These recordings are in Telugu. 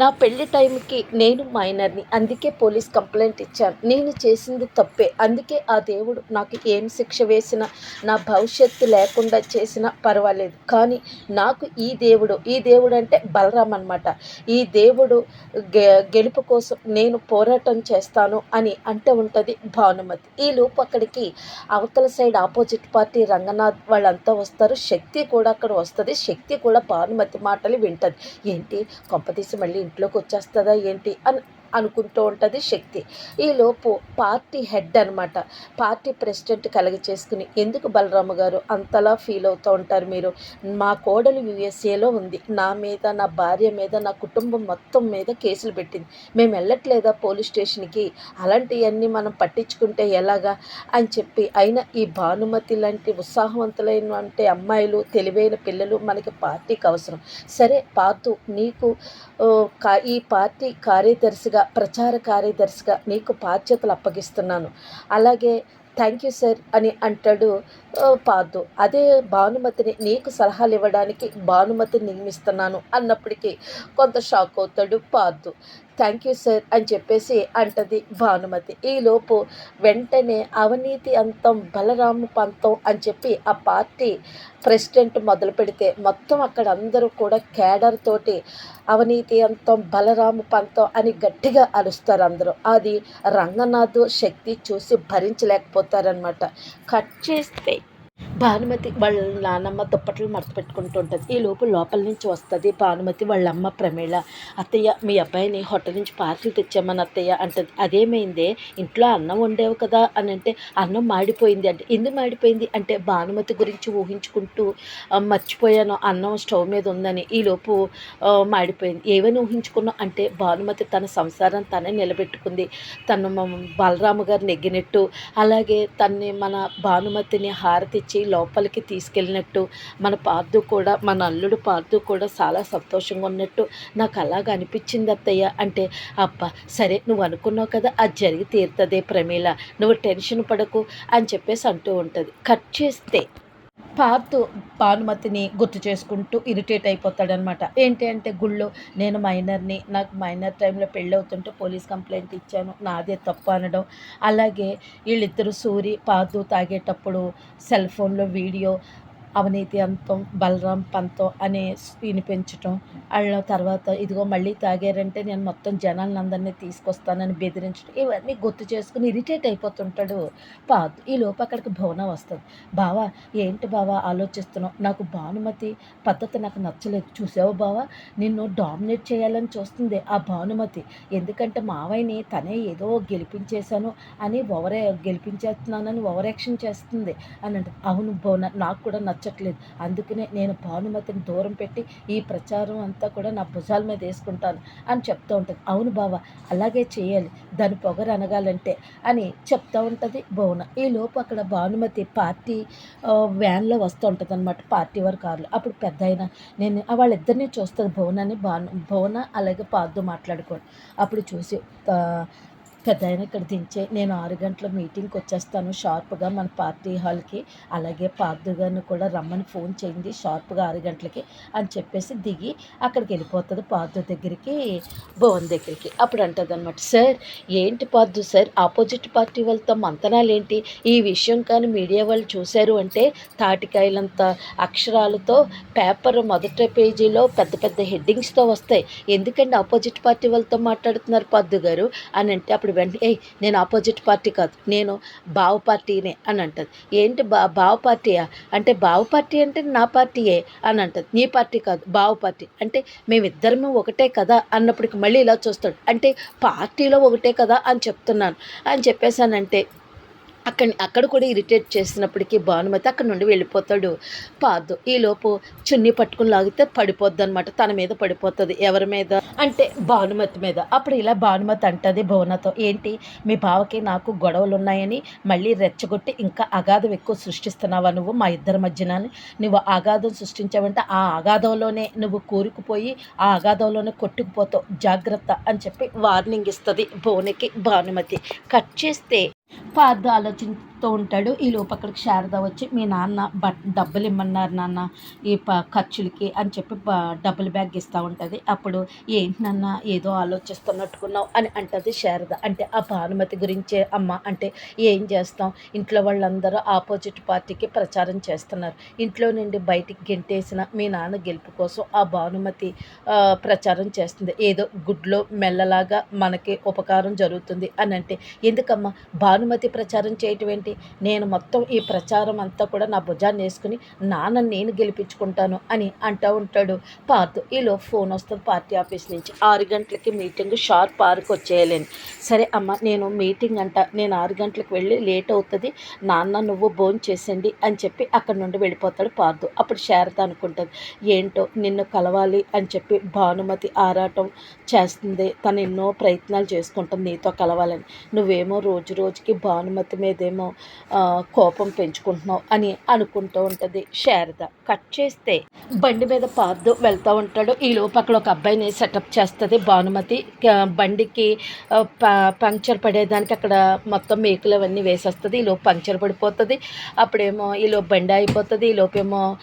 నా పెళ్ళి టైంకి నేను మైనర్ని అందుకే పోలీస్ కంప్లైంట్ ఇచ్చాను. నేను చేసింది తప్పే. అందుకే ఆ దేవుడు నాకు ఏం శిక్ష వేసినా నా భవిష్యత్తు లేకుండా చేసినా పర్వాలేదు. కానీ నాకు ఈ దేవుడు ఈ దేవుడు అంటే బలరాం అనమాట ఈ దేవుడు గె గెలుపు కోసం నేను పోరాటం చేస్తాను అని అంటే ఉంటుంది భానుమతి. ఈ లోపు అక్కడికి అవతల సైడ్ ఆపోజిట్ పార్టీ రంగనాథ్ వాళ్ళంతా వస్తారు. శక్తి కూడా అక్కడ వస్తుంది. శక్తి కూడా భానుమతి మాటలు వింటది. ఏంటి? కొంపతీసి మళ్ళీ ఇంట్లోకి వచ్చేస్తుందా ఏంటి అని అనుకుంటూ ఉంటుంది శక్తి. ఈలోపు పార్టీ హెడ్ అనమాట పార్టీ ప్రెసిడెంట్ కలిగి చేసుకుని ఎందుకు బలరాము గారు అంతలా ఫీల్ అవుతూ ఉంటారు మీరు? మా కోడలు యుఎస్ఏలో ఉంది నా మీద నా భార్య మీద నా కుటుంబం మొత్తం మీద కేసులు పెట్టింది. మేము వెళ్ళట్లేదా పోలీస్ స్టేషన్కి? అలాంటివన్నీ మనం పట్టించుకుంటే ఎలాగా? అని చెప్పి అయినా ఈ భానుమతి లాంటి ఉత్సాహవంతులైన అంటే అమ్మాయిలు తెలివైన పిల్లలు మనకి పార్టీకి అవసరం. సరే పాతు నీకు ఈ పార్టీ కార్యదర్శిగా ప్రచార కార్యదర్శిగా నీకు బాధ్యతలు అప్పగిస్తున్నాను. అలాగే థ్యాంక్ యూ సార్ అని అంటాడు పాదు అదే భానుమతిని నీకు సలహాలు ఇవ్వడానికి భానుమతిని నియమిస్తున్నాను అన్నప్పటికీ కొంత షాక్ అవుతాడు పాదు థ్యాంక్ యూ సార్ అని చెప్పేసి అంటది భానుమతి. ఈలోపు వెంటనే అవినీతి అంతం బలరాము పంతం అని చెప్పి ఆ పార్టీ ప్రెసిడెంట్ మొదలు పెడితే మొత్తం అక్కడ అందరూ కూడా కేడర్ తోటి అవినీతి అంతం బలరాము పంతం అని గట్టిగా అరుస్తారు అందరూ. అది రంగనాథ్ శక్తి చూసి భరించలేకపోతారనమాట కట్ చేస్తే భానుమతి వాళ్ళ నానమ్మ దుప్పట్లు మడత పెట్టుకుంటూ ఉంటుంది. ఈ లోపు లోపల నుంచి వస్తుంది భానుమతి వాళ్ళ అమ్మ ప్రమేళ. అత్తయ్య మీ అబ్బాయిని హోటల్ నుంచి పార్సిల్ తెచ్చామని అత్తయ్య అంటది. అదేమైందే? ఇంట్లో అన్నం వండేవు కదా? అని అంటే అన్నం మాడిపోయింది అంటే ఎందుకు మాడిపోయింది? అంటే భానుమతి గురించి ఊహించుకుంటూ మర్చిపోయాను. అన్నం స్టవ్ మీద ఉందని ఈ లోపు మాడిపోయింది. ఏమని ఊహించుకున్నాం అంటే భానుమతి తన సంసారం తనే నిలబెట్టుకుంది. తను బలరాము గారు నెగ్గినట్టు అలాగే తన్ని మన భానుమతిని హారతిచ్చి లోపలికి తీసుకెళ్ళినట్టు మన పార్థు కూడా మన అల్లుడు పార్థు కూడా చాలా సంతోషంగా ఉన్నట్టు నాకు అలాగ అనిపించింది అత్తయ్య. అంటే అబ్బా సరే నువ్వు అనుకున్నావు కదా అది జరిగి తీరుతుంది ప్రమీల. నువ్వు టెన్షన్ పడకు అని చెప్పేసి అంటూ ఉంటుంది. కట్ చేస్తే పార్తు భానుమతిని గుర్తు చేసుకుంటూ ఇరిటేట్ అయిపోతాడనమాట. ఏంటి అంటే గుళ్ళో నేను మైనర్ని నాకు మైనర్ టైంలో పెళ్ళి అవుతుంటే పోలీస్ కంప్లైంట్ ఇచ్చాను నాదే తప్పు అనడం. అలాగే వీళ్ళిద్దరు సూరి పార్తు తాగేటప్పుడు సెల్ ఫోన్లో వీడియో అవినీతి అంతం బలరాం పంతం అనే వినిపించటం వాళ్ళ తర్వాత ఇదిగో మళ్ళీ తాగారంటే నేను మొత్తం జనాలను అందరినీ తీసుకొస్తానని బెదిరించడం ఇవన్నీ గుర్తు చేసుకుని ఇరిటేట్ అయిపోతుంటాడు పాదు. ఈ లోపు అక్కడికి భవన వస్తుంది. బావా ఏంటి బావా ఆలోచిస్తున్నావు? నాకు భానుమతి పద్ధతి నాకు నచ్చలేదు. చూసావు బావా? నిన్ను డామినేట్ చేయాలని చూస్తుంది ఆ భానుమతి. ఎందుకంటే మావయ్యని తనే ఏదో గెలిపించేశాను అని ఓవరే గెలిపించేస్తున్నానని ఓవరాక్షన్ చేస్తుంది అని అంటే అవును భవన నాకు కూడా నచ్చ నచ్చట్లేదు అందుకనే నేను భానుమతిని దూరం పెట్టి ఈ ప్రచారం అంతా కూడా నా భుజాల మీద వేసుకుంటాను అని చెప్తూ ఉంటుంది. అవును బావ అలాగే చేయాలి. దాని పొగరు అనగాలంటే అని చెప్తూ ఉంటుంది భువన ఈ లోపు అక్కడ భానుమతి పార్టీ వ్యాన్లో వస్తూ ఉంటుంది అనమాట పార్టీ వారి కార్లు. అప్పుడు పెద్ద అయినా నేను వాళ్ళిద్దరినీ చూస్తుంది భువనాన్ని భాను భువన అలాగే పార్దు మాట్లాడుకోండి అప్పుడు చూసి పెద్ద ఆయన ఇక్కడ దించే నేను ఆరు గంటల మీటింగ్కి వచ్చేస్తాను షార్ప్గా మన పార్టీ హాల్కి. అలాగే పార్థు గారిని కూడా రమ్మని ఫోన్ చేయండి షార్ప్గా ఆరు గంటలకి అని చెప్పేసి దిగి అక్కడికి వెళ్ళిపోతుంది పార్థు దగ్గరికి భువన్ దగ్గరికి. అప్పుడు అంటుంది అనమాట సార్ ఏంటి పార్థు సార్? ఆపోజిట్ పార్టీ వాళ్ళతో మంతనాలు ఏంటి ఈ విషయం కానీ మీడియా వాళ్ళు చూశారు అంటే తాటికాయలంత అక్షరాలతో పేపర్ మొదటి పేజీలో పెద్ద పెద్ద హెడ్డింగ్స్తో వస్తాయి. ఎందుకంటే ఆపోజిట్ పార్టీ వాళ్ళతో మాట్లాడుతున్నారు పార్థు గారు? అని అంటే అప్పుడు వెంటనే ఏ నేను ఆపోజిట్ పార్టీ కాదు నేను బావ పార్టీనే అని అంటది. ఏంటి బా బావ పార్టీయా? అంటే బావ పార్టీ అంటే నా పార్టీయే అని అంటది. నీ పార్టీ కాదు బావ పార్టీ. అంటే మేమిద్దరము ఒకటే కదా అన్నప్పటికి మళ్ళీ ఇలా చూస్తాడు. అంటే పార్టీలో ఒకటే కదా అని చెప్తున్నాను. అని చెప్పేసానంటే అక్కడ అక్కడ కూడా ఇరిటేట్ చేసినప్పటికీ భానుమతి అక్కడ నుండి వెళ్ళిపోతాడు. పాదు ఈలోపు చున్నీ పట్టుకుని లాగితే పడిపోద్ది అనమాట తన మీద పడిపోతుంది. ఎవరి మీద? అంటే భానుమతి మీద. అప్పుడు ఇలా భానుమతి అంటది భువనతో ఏంటి? మీ బావకి నాకు గొడవలు ఉన్నాయని మళ్ళీ రెచ్చగొట్టి ఇంకా అగాధం ఎక్కువ సృష్టిస్తున్నావా నువ్వు? మా ఇద్దరి మధ్యన నువ్వు అగాధం సృష్టించావంటే ఆ అగాధంలోనే నువ్వు కూరుకుపోయి ఆ అగాధంలోనే కొట్టుకుపోతావు. జాగ్రత్త అని చెప్పి వార్నింగ్ ఇస్తుంది భువనికి భానుమతి. కట్ చేస్తే పార్థ ఆలోచించి చెప్తూ ఉంటాడు. ఈ లోపు అక్కడికి శారద వచ్చి మీ నాన్న బట్ డబ్బులు ఇమ్మన్నారు నాన్న ఈ ప ఖర్చులకి అని చెప్పి డబ్బులు బ్యాగ్ ఇస్తూ ఉంటుంది. అప్పుడు ఏంటి నాన్న ఏదో ఆలోచిస్తున్నట్టుకున్నావు అని అంటుంది శారద. అంటే ఆ భానుమతి గురించే అమ్మ అంటే ఏం చేస్తాం? ఇంట్లో వాళ్ళందరూ ఆపోజిట్ పార్టీకి ప్రచారం చేస్తున్నారు. ఇంట్లో నుండి బయటికి గెంటేసిన మీ నాన్న గెలుపు కోసం ఆ భానుమతి ప్రచారం చేస్తుంది. ఏదో గుడ్లో మెల్లలాగా మనకి ఉపకారం జరుగుతుంది అని అంటే ఎందుకమ్మా? భానుమతి ప్రచారం చేయటం ఏంటి? నేను మొత్తం ఈ ప్రచారం అంతా కూడా నా భుజాన్ని వేసుకుని నాన్న నేను గెలిపించుకుంటాను అని అంటూ ఉంటాడు. పార్థు ఈలో ఫోన్ వస్తుంది పార్టీ ఆఫీస్ నుంచి. ఆరు గంటలకి మీటింగ్ షార్ప్ ఆరుకు వచ్చేయలేను. సరే అమ్మ నేను మీటింగ్ అంట. నేను ఆరు గంటలకు వెళ్ళి లేట్ అవుతుంది. నాన్న నువ్వు భోజనం చేసండి అని చెప్పి అక్కడ నుండి వెళ్ళిపోతాడు పార్థు అప్పుడు శారద అనుకుంటుంది ఏంటో నిన్ను కలవాలి అని చెప్పి భానుమతి ఆరాటం చేస్తుంది. తను ఎన్నో ప్రయత్నాలు చేసుకుంటుంది నీతో కలవాలని. నువ్వేమో రోజు రోజుకి భానుమతి మీదేమో కోపం పెంచుకుంటున్నావు అని అనుకుంటూ ఉంటుంది. శారద కట్ చేస్తే బండి మీద పార్దు వెళ్తూ ఉంటాడు. ఈ లోపు అక్కడ ఒక అబ్బాయిని సెటప్ చేస్తుంది భానుమతి. బండికి ప- పంక్చర్ పడేదానికి అక్కడ మొత్తం మేకులు అవన్నీ వేసేస్తుంది. ఈ లోపు పంక్చర్ పడిపోతుంది. అప్పుడేమో ఈ లోపు బండి అయిపోతుంది ఈ లోపేమో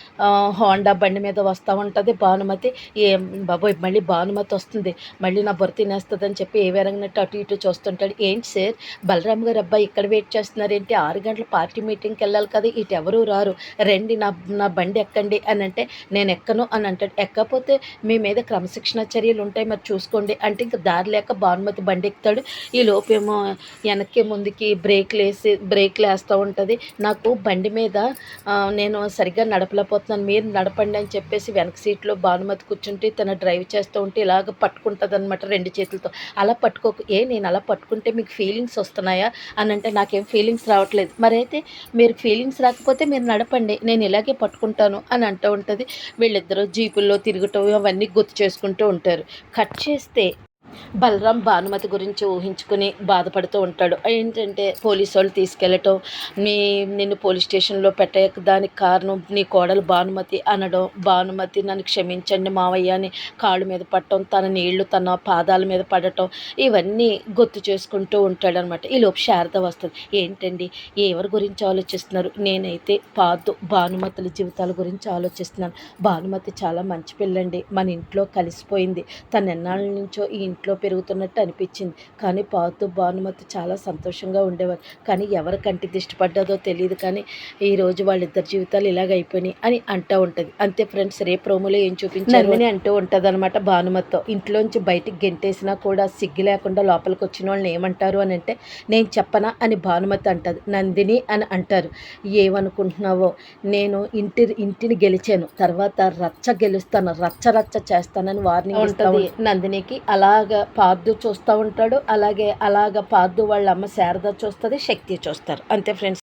హోండా బండి మీద వస్తూ ఉంటుంది భానుమతి. ఏం బాబోయ్ మళ్ళీ భానుమతి వస్తుంది. మళ్ళీ నా బొర తినేస్తుంది అని చెప్పి ఏ వేరంగినట్టు అటు ఇటు చూస్తుంటాడు. ఏంటి సార్? బలరామ్ గారు అబ్బాయి ఇక్కడ వెయిట్ చేస్తున్నారు ఏంటి ఆరు గంటల పార్టీ మీటింగ్కి వెళ్ళాలి కదా ఇటు ఎవరు రారు. రండి నా నా బండి ఎక్కండి అని అంటే నేను ఎక్కను అని అంటాడు. ఎక్కకపోతే మీ మీద క్రమశిక్షణ చర్యలు ఉంటాయి మరి చూసుకోండి అంటే ఇంకా దారి లేక భానుమతి బండి ఎక్కుతాడు. ఈ లోపేమో వెనక్కి ముందుకి బ్రేక్లు వేసి బ్రేక్లు వేస్తూ ఉంటుంది. నాకు బండి మీద నేను సరిగ్గా నడపలేకపోతున్నాను మీరు నడపండి అని చెప్పేసి వెనక సీట్లో భానుమతి కూర్చుంటే తన డ్రైవ్ చేస్తూ ఉంటే ఇలాగ పట్టుకుంటుంది అనమాట రెండు చేతులతో. అలా పట్టుకోకు. ఏ నేను అలా పట్టుకుంటే మీకు ఫీలింగ్స్ వస్తున్నాయా? అని అంటే నాకేం ఫీలింగ్స్ రావట్లేదు మరైతే మీరు ఫీలింగ్స్ రాకపోతే మీరు నడపండి. నేను ఇలాగే పట్టుకుంటాను అని అంటూ ఉంటుంది. వీళ్ళిద్దరూ జీపుల్లో తిరగటం అవన్నీ గుర్తు చేసుకుంటూ ఉంటారు. కట్ చేస్తే బలరాం భానుమతి గురించి ఊహించుకుని బాధపడుతూ ఉంటాడు. ఏంటంటే పోలీసు వాళ్ళు తీసుకెళ్ళటం నీ నిన్ను పోలీస్ స్టేషన్లో పెట్టే దానికి కారణం నీ కోడలు భానుమతి అనడం భానుమతి నన్ను క్షమించండి మావయ్య అని కాళ్ళు మీద పట్టడం తన నీళ్ళు తన పాదాల మీద పడటం ఇవన్నీ గుర్తు చేసుకుంటూ ఉంటాడనమాట. ఈ లోపు శారద వస్తుంది. ఏంటండి ఎవరి గురించి ఆలోచిస్తున్నారు? నేనైతే పాదు భానుమతుల జీవితాల గురించి ఆలోచిస్తున్నాను. భానుమతి చాలా మంచి పిల్లండి. మన ఇంట్లో కలిసిపోయింది. తను ఎన్నాళ్ళ నుంచో ఈ ఇంట్లో పెరుగుతున్నట్టు అనిపించింది. కానీ పాతు భానుమతి చాలా సంతోషంగా ఉండేవారు. కానీ ఎవరి కంటికి ఇష్టపడ్డదో తెలియదు కానీ ఈ రోజు వాళ్ళిద్దరి జీవితాలు ఇలాగ అయిపోయినాయి అని అంటూ ఉంటుంది. అంతే ఫ్రెండ్స్ రేపు ప్రోమోలో ఏం చూపించారు? అని అంటూ ఉంటుంది అనమాట భానుమతితో. ఇంట్లోంచి బయటికి గెంటేసినా కూడా సిగ్గు లేకుండా లోపలికి వచ్చిన వాళ్ళని ఏమంటారు అని అంటే నేను చెప్పనా? అని భానుమతి అంటది. నందిని అని అంటారు. ఏమనుకుంటున్నావో? నేను ఇంటి ఇంటిని గెలిచాను. తర్వాత రచ్చ గెలుస్తాను. రచ్చ రచ్చ చేస్తానని వార్నింగ్ ఉంటుంది. నందినికి అలాగ పార్దు చూస్తూ ఉంటాడు. అలాగే అలాగ పార్దు వాళ్ళ అమ్మ శారద చూస్తుంది శక్తి చూస్తారు. అంతే ఫ్రెండ్స్